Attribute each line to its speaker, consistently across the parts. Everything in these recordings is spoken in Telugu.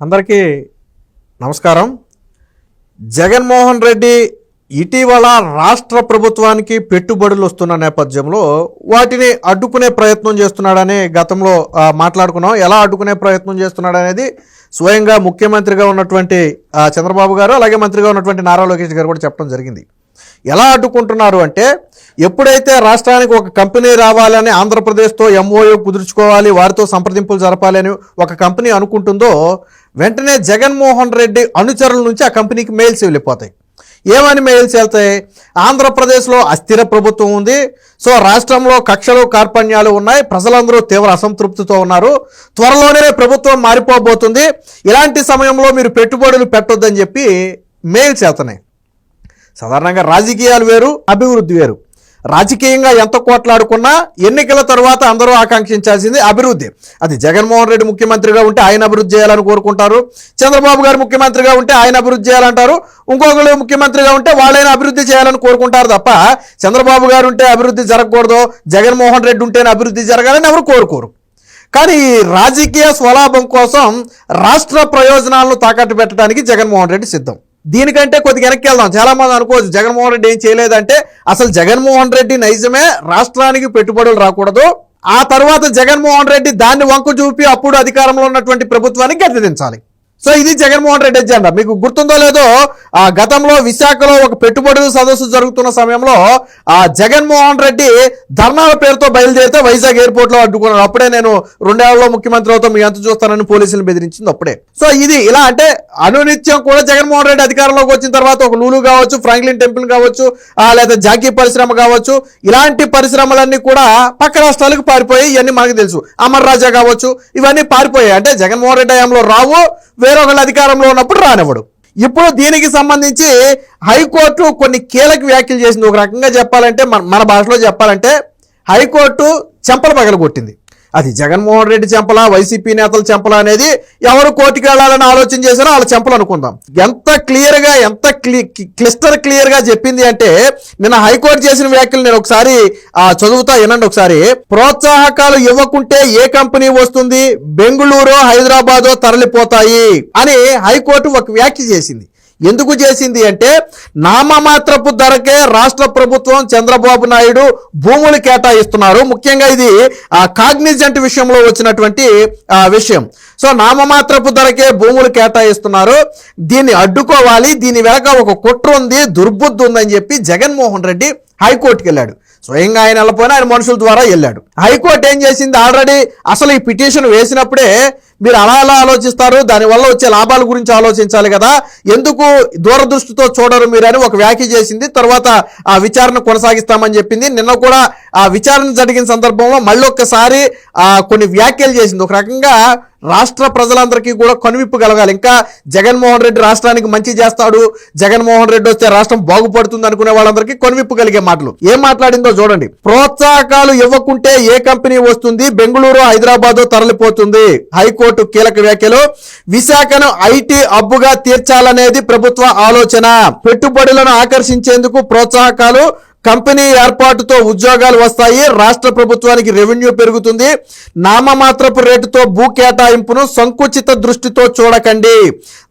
Speaker 1: అందరికీ నమస్కారం. జగన్మోహన్ రెడ్డి ఇటీవల రాష్ట్ర ప్రభుత్వానికి పెట్టుబడులు వస్తున్న నేపథ్యంలో వాటిని అడ్డుకునే ప్రయత్నం చేస్తున్నాడని గతంలో మాట్లాడుకున్నాం. ఎలా అడ్డుకునే ప్రయత్నం చేస్తున్నాడనేది స్వయంగా ముఖ్యమంత్రిగా ఉన్నటువంటి చంద్రబాబు గారు అలాగే మంత్రిగా ఉన్నటువంటి నారా లోకేష్ గారు కూడా చెప్పడం జరిగింది. ఎలా అడ్డుకుంటున్నారు అంటే ఎప్పుడైతే రాష్ట్రానికి ఒక కంపెనీ రావాలని ఆంధ్రప్రదేశ్తో ఎంఓయూ కుదుర్చుకోవాలి వారితో సంప్రదింపులు జరపాలి అని ఒక కంపెనీ అనుకుంటుందో వెంటనే జగన్మోహన్ రెడ్డి అనుచరుల నుంచి ఆ కంపెనీకి మెయిల్స్ వెళ్ళిపోతాయి. ఏమని మెయిల్స్ వెళ్తాయి? ఆంధ్రప్రదేశ్లో అస్థిర ప్రభుత్వం ఉంది. సో రాష్ట్రంలో కక్షలు కార్పణ్యాలు ఉన్నాయి. ప్రజలందరూ తీవ్ర అసంతృప్తితో ఉన్నారు. త్వరలోనే ప్రభుత్వం మారిపోబోతుంది. ఇలాంటి సమయంలో మీరు పెట్టుబడులు పెట్టొద్దని చెప్పి మెయిల్స్ వెళ్తున్నాయి. సాధారణంగా రాజకీయాలు వేరు అభివృద్ధి వేరు. రాజకీయంగా ఎంత కోట్లాడుకున్నా ఎన్నికల తర్వాత అందరూ ఆకాంక్షించాల్సింది అభివృద్ధి. అది జగన్మోహన్ రెడ్డి ముఖ్యమంత్రిగా ఉంటే ఆయన అభివృద్ధి చేయాలని కోరుకుంటారు. చంద్రబాబు గారు ముఖ్యమంత్రిగా ఉంటే ఆయన అభివృద్ధి చేయాలంటారు. ఇంకొకరు ముఖ్యమంత్రిగా ఉంటే వాళ్ళైనా అభివృద్ధి చేయాలని కోరుకుంటారు తప్ప చంద్రబాబు గారు ఉంటే అభివృద్ధి జరగకూడదు జగన్మోహన్ రెడ్డి ఉంటేనే అభివృద్ధి జరగాలని ఎవరు కోరుకోరు. కానీ ఈ రాజకీయ స్వలాభం కోసం రాష్ట్ర ప్రయోజనాలను తాకట్టు పెట్టడానికి జగన్మోహన్ రెడ్డి సిద్ధం. దీనికంటే కొద్దిగా వెనక్కి వెళ్దాం. చాలా మంది అనుకోవచ్చు జగన్మోహన్ రెడ్డి ఏం చేయలేదంటే అసలు జగన్మోహన్ రెడ్డి నైజమే రాష్ట్రానికి పెట్టుబడులు రాకూడదు. ఆ తర్వాత జగన్మోహన్ రెడ్డి దాన్ని వంకు చూపి అప్పుడు అధికారంలో ఉన్నటువంటి ప్రభుత్వానికి గద్దెదించాలి. సో ఇది జగన్మోహన్ రెడ్డి ఎజెండా మీకు గుర్తుందో లేదో ఆ గతంలో విశాఖలో ఒక పెట్టుబడుల సదస్సు జరుగుతున్న సమయంలో ఆ జగన్మోహన్ రెడ్డి ధర్నాల పేరుతో బయలుదేరితే వైజాగ్ ఎయిర్పోర్ట్లో అడ్డుకున్నాడు. అప్పుడే నేను రెండేళ్ళలో ముఖ్యమంత్రి అవుతాం మీ ఎంత చూస్తానని పోలీసులు బెదిరించింది అప్పుడే. సో ఇది ఇలా అంటే అనునిత్యం కూడా జగన్మోహన్ రెడ్డి అధికారంలోకి వచ్చిన తర్వాత ఒక లూలు కావచ్చు ఫ్రాంక్లిన్ టెంపుల్ కావచ్చు ఆ, లేదా జాకీ పరిశ్రమ కావచ్చు ఇలాంటి పరిశ్రమలన్నీ కూడా పక్క రాష్ట్రాలకు పారిపోయి ఇవన్నీ మనకు తెలుసు. అమర్ రాజా కావచ్చు ఇవన్నీ పారిపోయాయి. అంటే జగన్మోహన్ రెడ్డి హయాంలో రావు వేరొకళ్ళు అధికారంలో ఉన్నప్పుడు రానివ్వడు. ఇప్పుడు దీనికి సంబంధించి హైకోర్టు కొన్ని కీలక వ్యాఖ్యలు చేసింది. ఒక రకంగా చెప్పాలంటే మన మన భాషలో చెప్పాలంటే హైకోర్టు చెంపలు పగలగొట్టింది. అది జగన్మోహన్ రెడ్డి చెంపల వైసీపీ నేతల చెంపల అనేది ఎవరు కోర్టుకు వెళ్ళాలని ఆలోచన చేశారో వాళ్ళ చెంపలు అనుకుందాం. ఎంత క్లియర్గా ఎంత ఎంత క్లిస్టర్ క్లియర్గా చెప్పింది అంటే నిన్న హైకోర్టు చేసిన వ్యాఖ్యలు నేను ఒకసారి ఆ, చదువుతా వినండి ఒకసారి. ప్రోత్సాహకాలు ఇవ్వకుంటే ఏ కంపెనీ వస్తుంది? బెంగళూరు హైదరాబాదో తరలిపోతాయి అని హైకోర్టు ఒక వ్యాఖ్య చేసింది. ఎందుకు చేసింది అంటే నామమాత్రపు ధరకే రాష్ట్ర ప్రభుత్వం చంద్రబాబు నాయుడు భూములు కేటాయిస్తున్నారు. ముఖ్యంగా ఇది కాగ్నిజెంట్ విషయంలో వచ్చినటువంటి విషయం. సో నామమాత్రపు ధరకే భూములు కేటాయిస్తున్నారు. దీన్ని అడ్డుకోవాలి. దీని వెనక ఒక కుట్ర ఉంది దుర్బుద్ధి ఉందని చెప్పి జగన్మోహన్ రెడ్డి హైకోర్టుకి వెళ్ళాడు. స్వయంగా ఆయన వెళ్ళపోయినా ఆయన మనుషుల ద్వారా వెళ్ళాడు. హైకోర్టు ఏం చేసింది? ఆల్రెడీ అసలు ఈ పిటిషన్ వేసినప్పుడే మీరు అలా అలా ఆలోచిస్తారు? దానివల్ల వచ్చే లాభాల గురించి ఆలోచించాలి కదా. ఎందుకు దూరదృష్టితో చూడరు మీరు అని ఒక వ్యాఖ్య చేసింది. తర్వాత ఆ విచారణ కొనసాగిస్తామని చెప్పింది. నిన్న కూడా ఆ విచారణ జరిగిన సందర్భంలో మళ్ళీ ఒక్కసారి కొన్ని వ్యాఖ్యలు చేసింది. ఒక రకంగా రాష్ట్ర ప్రజలందరికీ కూడా కనువిప్పు కలగాలి. ఇంకా జగన్మోహన్ రెడ్డి రాష్ట్రానికి మంచి చేస్తాడు జగన్మోహన్ రెడ్డి వస్తే రాష్ట్రం బాగుపడుతుంది అనుకునే వాళ్ళందరికీ కనువిప్పు కలిగే మాటలు. ఏం మాట్లాడిందో చూడండి. ప్రోత్సాహకాలు ఇవ్వకుంటే ఏ కంపెనీ వస్తుంది? బెంగళూరు హైదరాబాద్ తరలిపోతుంది. హైకోర్టు కీలక వ్యాఖ్యలు. విశాఖను ఐటీ అబ్బుగా తీర్చాలనేది ప్రభుత్వ ఆలోచన. పెట్టుబడులను ఆకర్షించేందుకు ప్రోత్సాహకాలు కంపెనీ ఏర్పాటుతో ఉద్యోగాలు వస్తాయి. రాష్ట్ర ప్రభుత్వానికి రెవెన్యూ పెరుగుతుంది. నామమాత్రపు రేటుతో భూ కేటాయింపును సంకుచిత దృష్టితో చూడకండి.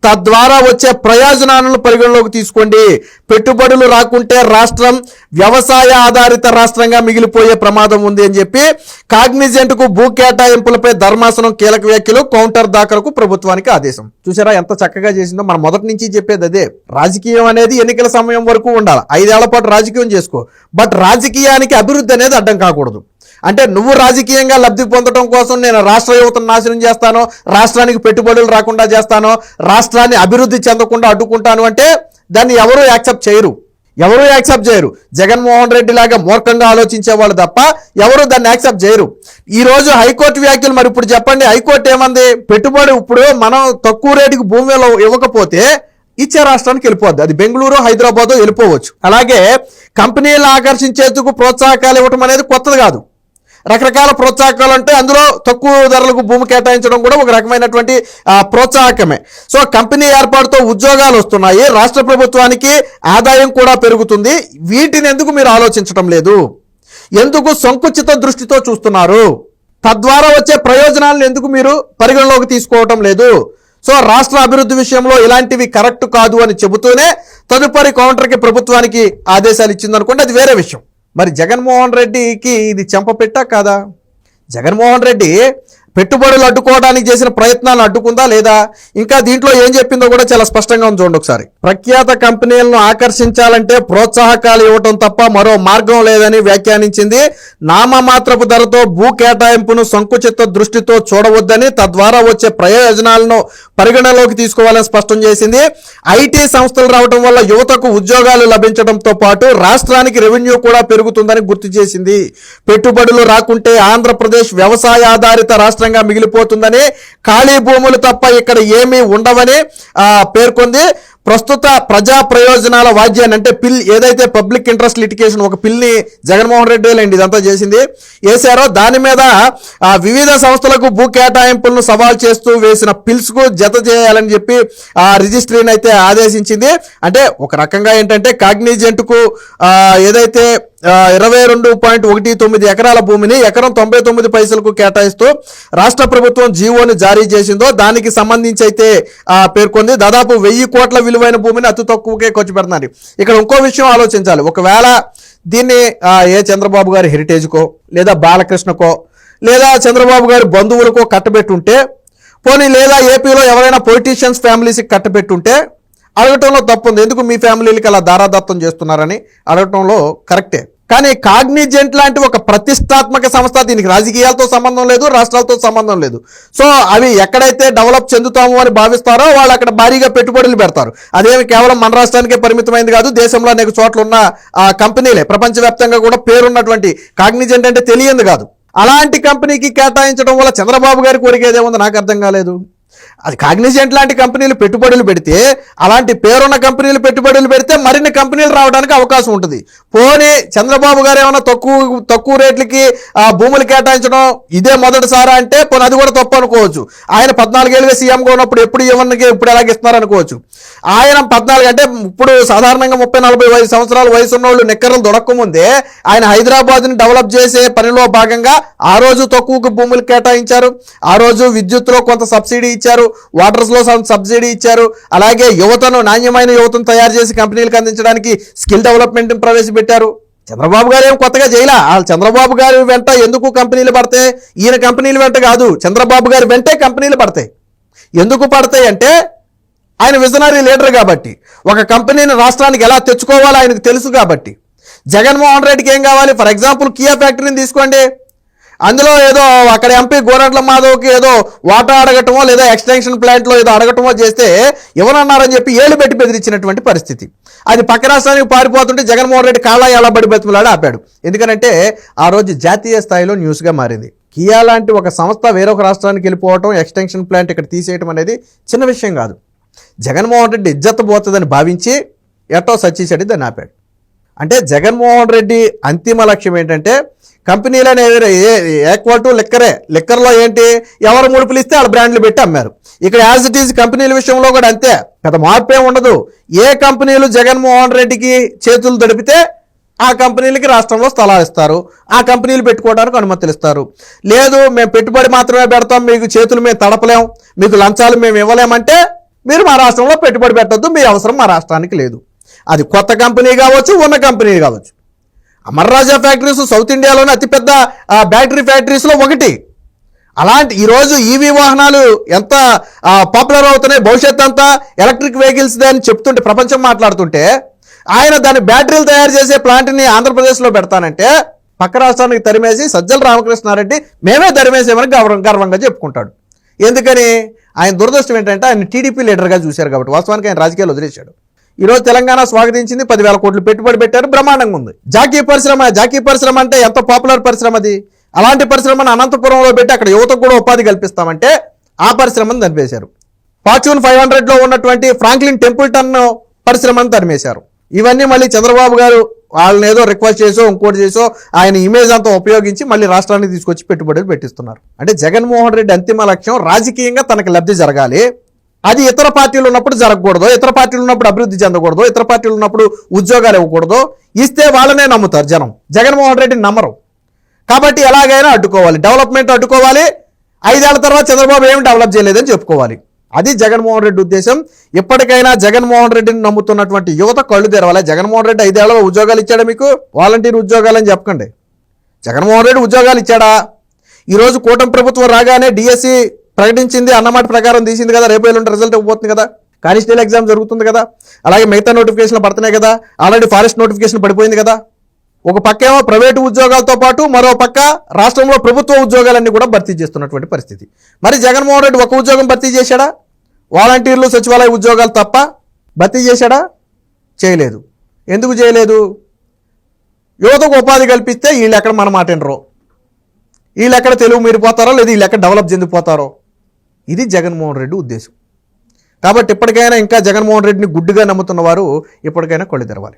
Speaker 1: తద్వారా వచ్చే ప్రయోజనాలను పరిగణలోకి తీసుకోండి. పెట్టుబడులు రాకుంటే రాష్ట్రం వ్యవసాయ ఆధారిత రాష్ట్రంగా మిగిలిపోయే ప్రమాదం ఉంది అని చెప్పి కాగ్నిజెంట్కు భూ కేటాయింపులపై ధర్మాసనం కీలక వ్యాఖ్యలు కౌంటర్ దాఖలకు ప్రభుత్వానికి ఆదేశం. చూసారా ఎంత చక్కగా చేసిందో? మనం మొదటి నుంచి చెప్పేది అదే. రాజకీయం అనేది ఎన్నికల సమయం వరకు ఉండాలి. ఐదేళ్ళ పాటు రాజకీయం చేసుకో. బట్ రాజకీయానికి అభివృద్ధి అనేది అడ్డం కాకూడదు. అంటే నువ్వు రాజకీయంగా లబ్ధి పొందడం కోసం నేను రాష్ట్ర యువతను నాశనం చేస్తాను రాష్ట్రానికి పెట్టుబడులు రాకుండా చేస్తాను రాష్ట్రాన్ని అభివృద్ధి చెందకుండా అడ్డుకుంటాను అంటే దాన్ని ఎవరు యాక్సెప్ట్ చేయరు. ఎవరు యాక్సెప్ట్ చేయరు. జగన్మోహన్ రెడ్డి లాగా మూర్ఖంగా ఆలోచించే వాళ్ళు తప్ప ఎవరు దాన్ని యాక్సెప్ట్ చేయరు. ఈ రోజు హైకోర్టు వ్యాఖ్యలు మరి ఇప్పుడు చెప్పండి. హైకోర్టు ఏమంది? పెట్టుబడి ఇప్పుడు మనం తక్కువ రేటుకి భూమిలో ఇవ్వకపోతే ఇచ్చే రాష్ట్రానికి వెళ్ళిపోద్ది. అది బెంగళూరు హైదరాబాద్ వెళ్ళిపోవచ్చు. అలాగే కంపెనీలు ఆకర్షించేందుకు ప్రోత్సాహకాలు ఇవ్వటం అనేది కొత్తది కాదు. రకరకాల ప్రోత్సాహకాలు అంటే అందులో తక్కువ ధరలకు భూమి కేటాయించడం కూడా ఒక రకమైనటువంటి ప్రోత్సాహకమే. సో కంపెనీ ఏర్పాటుతో ఉద్యోగాలు వస్తున్నాయి. రాష్ట్ర ప్రభుత్వానికి ఆదాయం కూడా పెరుగుతుంది. వీటిని ఎందుకు మీరు ఆలోచించడం లేదు? ఎందుకు సంకుచిత దృష్టితో చూస్తున్నారు? తద్వారా వచ్చే ప్రయోజనాలను ఎందుకు మీరు పరిగణలోకి తీసుకోవటం లేదు? సో రాష్ట్ర అభివృద్ధి విషయంలో ఇలాంటివి కరెక్ట్ కాదు అని చెబుతూనే తదుపరి కౌంటర్కి ప్రభుత్వానికి ఆదేశాలు ఇచ్చిందనుకోండి అది వేరే విషయం. మరి జగన్మోహన్ రెడ్డికి ఇది చెంపపెట్టా కాదా? జగన్మోహన్ రెడ్డి పెట్టుబడులు అడ్డుకోవడానికి చేసిన ప్రయత్నాలను అడ్డుకుందా లేదా? ఇంకా దీంట్లో ఏం చెప్పిందో కూడా చాలా స్పష్టంగా ఉంది చూడండి ఒకసారి. ప్రఖ్యాత కంపెనీలను ఆకర్షించాలంటే ప్రోత్సాహకాలు ఇవ్వటం తప్ప మరో మార్గం లేదని వ్యాఖ్యానించింది. నామమాత్రపు ధరతో భూ కేటాయింపును సంకుచిత దృష్టితో చూడవద్దని తద్వారా వచ్చే ప్రయోజనాలను పరిగణలోకి తీసుకోవాలని స్పష్టం చేసింది. ఐటీ సంస్థలు రావడం వల్ల యువతకు ఉద్యోగాలు లభించడంతో పాటు రాష్ట్రానికి రెవెన్యూ కూడా పెరుగుతుందని గుర్తు చేసింది. పెట్టుబడులు రాకుంటే ఆంధ్రప్రదేశ్ వ్యవసాయ ఆధారిత రాష్ట్ర రాష్ట్రంగా మిగిలిపోతుందని ఖాళీ భూములు తప్ప ఇక్కడ ఏమీ ఉండవని పేర్కొంది. ప్రస్తుత ప్రజా ప్రయోజనాల వాద్యాన్ని అంటే పిల్ ఏదైతే పబ్లిక్ ఇంట్రెస్ట్ లిటికేషన్ ఒక పిల్ని జగన్మోహన్ రెడ్డి లేండి ఇదంతా చేసింది. వేశారో దాని మీద ఆ, వివిధ సంస్థలకు భూ కేటాయింపులను సవాల్ చేస్తూ వేసిన పిల్స్కు జత చేయాలని చెప్పి ఆ రిజిస్ట్రీని అయితే ఆదేశించింది. అంటే ఒక రకంగా ఏంటంటే కాగ్నిజెంట్కు ఏదైతే ఇరవై రెండు పాయింట్ ఒకటి తొమ్మిది ఎకరాల భూమిని ఎకరం తొంభై తొమ్మిది పైసలకు కేటాయిస్తూ రాష్ట్ర ప్రభుత్వం జీవోని జారీ చేసిందో దానికి సంబంధించి అయితే పేర్కొంది. దాదాపు వెయ్యి కోట్ల విలువైన భూమిని అతి తక్కువకే ఖర్చు పెడుతున్నారు. ఇక్కడ ఇంకో విషయం ఆలోచించాలి. ఒకవేళ దీన్ని ఏ చంద్రబాబు గారి హెరిటేజ్కో లేదా బాలకృష్ణకో లేదా చంద్రబాబు గారి బంధువులకో కట్టబెట్టుంటే పోనీ లేదా ఏపీలో ఎవరైనా పొలిటీషియన్స్ ఫ్యామిలీస్కి కట్టబెట్టుంటే అడగటంలో తప్పుంది. ఎందుకు మీ ఫ్యామిలీలకి అలా దారాదత్తం చేస్తున్నారని? అడగటంలో కరెక్టే. కానీ కాగ్నిజెంట్ లాంటి ఒక ప్రతిష్టాత్మక సంస్థ దీనికి రాజకీయాలతో సంబంధం లేదు రాష్ట్రాలతో సంబంధం లేదు. సో అవి ఎక్కడైతే డెవలప్ చెందుతాము అని భావిస్తారో వాళ్ళు అక్కడ భారీగా పెట్టుబడులు పెడతారు. అదేమి కేవలం మన రాష్ట్రానికే పరిమితమైంది కాదు దేశంలో అనేక చోట్ల ఉన్న ఆ, కంపెనీలే ప్రపంచవ్యాప్తంగా కూడా పేరున్నటువంటి కాగ్నిజెంట్ అంటే తెలియంది కాదు. అలాంటి కంపెనీకి కేటాయించడం వల్ల చంద్రబాబు గారి కోరిక ఏదేముందో నాకు అర్థం కాలేదు. అది కాగ్నిజెంట్ లాంటి కంపెనీలు పెట్టుబడులు పెడితే అలాంటి పేరున్న కంపెనీలు పెట్టుబడులు పెడితే మరిన్ని కంపెనీలు రావడానికి అవకాశం ఉంటుంది. పోనీ చంద్రబాబు గారు ఏమైనా తక్కువ తక్కువ రేట్లకి భూములు కేటాయించడం ఇదే మొదటిసారా అంటే పోనీ అది కూడా తప్పు అనుకోవచ్చు. ఆయన పద్నాలుగేళ్ళుగా సీఎంగా ఉన్నప్పుడు ఎప్పుడు ఇవ్వడానికి ఇప్పుడు ఎలాగ ఇస్తున్నారు అనుకోవచ్చు. ఆయన పద్నాలుగు అంటే ఇప్పుడు సాధారణంగా ముప్పై నలభై ఐదు సంవత్సరాల వయసు ఉన్న వాళ్ళు నిక్కరలు దొరకముందే ఆయన హైదరాబాద్ని డెవలప్ చేసే పనిలో భాగంగా ఆ రోజు తక్కువకు భూములు కేటాయించారు. ఆ రోజు విద్యుత్లో కొంత సబ్సిడీ ఇచ్చారు. వాటర్స్లో సబ్సిడీ ఇచ్చారు. అలాగే యువతను నాణ్యమైన యువతను తయారు చేసి కంపెనీలకు అందించడానికి స్కిల్ డెవలప్మెంట్ ప్రవేశపెట్టారు. చంద్రబాబు గారు ఏం కొత్తగా చేయలా? ఆ చంద్రబాబు గారి వెంట ఎందుకు కంపెనీలు పడతాయి? ఈయన కంపెనీల వెంట కాదు చంద్రబాబు గారి వెంటే కంపెనీలు పడతాయి. ఎందుకు పడతాయి అంటే ఆయన విజనరీ లీడర్ కాబట్టి ఒక కంపెనీని రాష్ట్రానికి ఎలా తెచ్చుకోవాలో ఆయనకు తెలుసు కాబట్టి. జగన్మోహన్ రెడ్డికి ఏం కావాలి? ఫర్ ఎగ్జాంపుల్ కియా ఫ్యాక్టరీని తీసుకోండి. అందులో ఏదో అక్కడ ఎంపీ గోరట్ల మాధవ్కి ఏదో వాటర్ అడగటమో లేదా ఎక్స్టెన్షన్ ప్లాంట్లో ఏదో అడగటమో చేస్తే ఎవరన్నారని చెప్పి ఏళ్ళు పెట్టి బెదిరించినటువంటి పరిస్థితి. అది పక్క రాష్ట్రానికి పారిపోతుంటే జగన్మోహన్ రెడ్డి కాలా ఎలా బడి బతుకులాడు ఆపాడు. ఎందుకంటే ఆ రోజు జాతీయ స్థాయిలో న్యూస్గా మారింది. కియా లాంటి ఒక సంస్థ వేరొక రాష్ట్రానికి వెళ్ళిపోవటం ఎక్స్టెన్షన్ ప్లాంట్ ఇక్కడ తీసేయటం అనేది చిన్న విషయం కాదు. జగన్మోహన్ రెడ్డి ఇజ్జత్ పోతుందని భావించి ఎటో సచ్చిచెడి దాన్ని ఆపాడు. అంటే జగన్మోహన్ రెడ్డి అంతిమ లక్ష్యం ఏంటంటే కంపెనీలు అనేవి ఈక్వల్ టు లిక్కరే. లిక్కర్లో ఏంటి? ఎవరు ముడుపులు ఇస్తే వాళ్ళ బ్రాండ్లు పెట్టి అమ్మారు. ఇక్కడ యాజ్ ఇట్ ఈజ్ కంపెనీల విషయంలో కూడా అంతే. పెద్ద మార్పు ఉండదు. ఏ కంపెనీలు జగన్మోహన్ రెడ్డికి చేతులు దడిపితే ఆ కంపెనీలకి రాష్ట్రంలో స్థలాలు ఇస్తారు. ఆ కంపెనీలు పెట్టుకోవడానికి అనుమతులు ఇస్తారు. లేదు మేము పెట్టుబడి మాత్రమే పెడతాం మీకు చేతులు మేము తడపలేం మీకు లంచాలు మేము ఇవ్వలేమంటే మీరు మా రాష్ట్రంలో పెట్టుబడి పెట్టద్దు మీ అవసరం మా రాష్ట్రానికి లేదు. అది కొత్త కంపెనీ కావచ్చు ఉన్న కంపెనీ కావచ్చు. అమర్రాజా ఫ్యాక్టరీస్ సౌత్ ఇండియాలోనే అతిపెద్ద బ్యాటరీ ఫ్యాక్టరీస్లో ఒకటి. అలాంటి ఈరోజు ఈవీ వాహనాలు ఎంత పాపులర్ అవుతున్నాయి భవిష్యత్ అంతా ఎలక్ట్రిక్ వెహికల్స్ అని చెప్తుంటే ప్రపంచం మాట్లాడుతుంటే ఆయన దాని బ్యాటరీలు తయారు చేసే ప్లాంట్ని ఆంధ్రప్రదేశ్లో పెడతానంటే పక్క రాష్ట్రానికి తరిమేసి సజ్జల రామకృష్ణారెడ్డి మేమే తరిమేసామని గౌరవం గర్వంగా చెప్పుకుంటాడు. ఎందుకని? ఆయన దురదృష్టం ఏంటంటే ఆయన టీడీపీ లీడర్గా చూశారు కాబట్టి వాస్తవానికి ఆయన రాజకీయాలు వదిలేశాడు. ఈరోజు తెలంగాణ స్వాగతించింది పదివేల కోట్లు పెట్టుబడి పెట్టారు బ్రహ్మాండంగా ఉంది. జాకీ పరిశ్రమ జాకీ పరిశ్రమ అంటే ఎంత పాపులర్ పరిశ్రమ అది? అలాంటి పరిశ్రమను అనంతపురంలో పెట్టి అక్కడ యువతకు కూడా ఉపాధి కల్పిస్తామంటే ఆ పరిశ్రమను చంపేశారు ఫార్చ్యూన్ ఫైవ్ హండ్రెడ్లో ఉన్నటువంటి ఫ్రాంక్లిన్ టెంపుల్టన్ పరిశ్రమను తరిమేశారు. ఇవన్నీ మళ్ళీ చంద్రబాబు గారు వాళ్ళని ఏదో రిక్వెస్ట్ చేసో ఇంకోటి చేసో ఆయన ఇమేజ్ అంతా ఉపయోగించి మళ్ళీ రాష్ట్రానికి తీసుకొచ్చి పెట్టుబడులు పెట్టిస్తున్నారు. అంటే జగన్మోహన్ రెడ్డి అంతిమ లక్ష్యం రాజకీయంగా తనకి లబ్ధి జరగాలి. అది ఇతర పార్టీలు ఉన్నప్పుడు జరగకూడదు ఇతర పార్టీలు ఉన్నప్పుడు అభివృద్ధి చెందకూడదు ఇతర పార్టీలు ఉన్నప్పుడు ఉద్యోగాలు ఇవ్వకూడదు. ఇస్తే వాళ్ళనే నమ్ముతారు జనం. జగన్మోహన్ రెడ్డిని నమ్మరు. కాబట్టి ఎలాగైనా అడ్డుకోవాలి డెవలప్మెంట్ అడ్డుకోవాలి. ఐదేళ్ళ తర్వాత చంద్రబాబు ఏమి డెవలప్ చేయలేదని చెప్పుకోవాలి. అది జగన్మోహన్ రెడ్డి ఉద్దేశం. ఇప్పటికైనా జగన్మోహన్ రెడ్డిని నమ్ముతున్నటువంటి యువత కళ్ళు తెరవాలి? జగన్మోహన్ రెడ్డి ఐదేళ్ళ ఉద్యోగాలు ఇచ్చాడా మీకు? వాలంటీర్ ఉద్యోగాలు అని చెప్పకండి. జగన్మోహన్ రెడ్డి ఉద్యోగాలు ఇచ్చాడా? ఈరోజు కూటమి ప్రభుత్వం రాగానే డిఎస్సి ప్రకటించింది అన్నమాట ప్రకారం తీసింది కదా రేపు ఎల్లుండి రిజల్ట్ ఇవ్వబోతుంది కదా. కానిస్టేబుల్ ఎగ్జామ్ జరుగుతుంది కదా. అలాగే మిగతా నోటిఫికేషన్లు పడుతున్నాయి కదా. ఆల్రెడీ ఫారెస్ట్ నోటిఫికేషన్ పడిపోయింది కదా. ఒక పక్క ఏమో ప్రైవేటు ఉద్యోగాలతో పాటు మరో పక్క రాష్ట్రంలో ప్రభుత్వ ఉద్యోగాలన్నీ కూడా భర్తీ చేస్తున్నటువంటి పరిస్థితి. మరి జగన్మోహన్ రెడ్డి ఒక ఉద్యోగం భర్తీ చేశాడా? వాలంటీర్లు సచివాలయ ఉద్యోగాలు తప్ప భర్తీ చేశాడా? చేయలేదు. ఎందుకు చేయలేదు? యువతకు ఉపాధి కల్పిస్తే వీళ్ళు ఎక్కడ మన మాట వినరు. వీళ్ళు ఎక్కడ తెలుగు మీరిపోతారో లేదా వీళ్ళు ఎక్కడ డెవలప్ చెందిపోతారో. ఇది జగన్మోహన్ రెడ్డి ఉద్దేశం. కాబట్టి ఇప్పటికైనా ఇంకా జగన్మోహన్ రెడ్డిని గుడ్డిగా నమ్ముతున్న వారు ఇప్పటికైనా కళ్ళు తెరవాలి.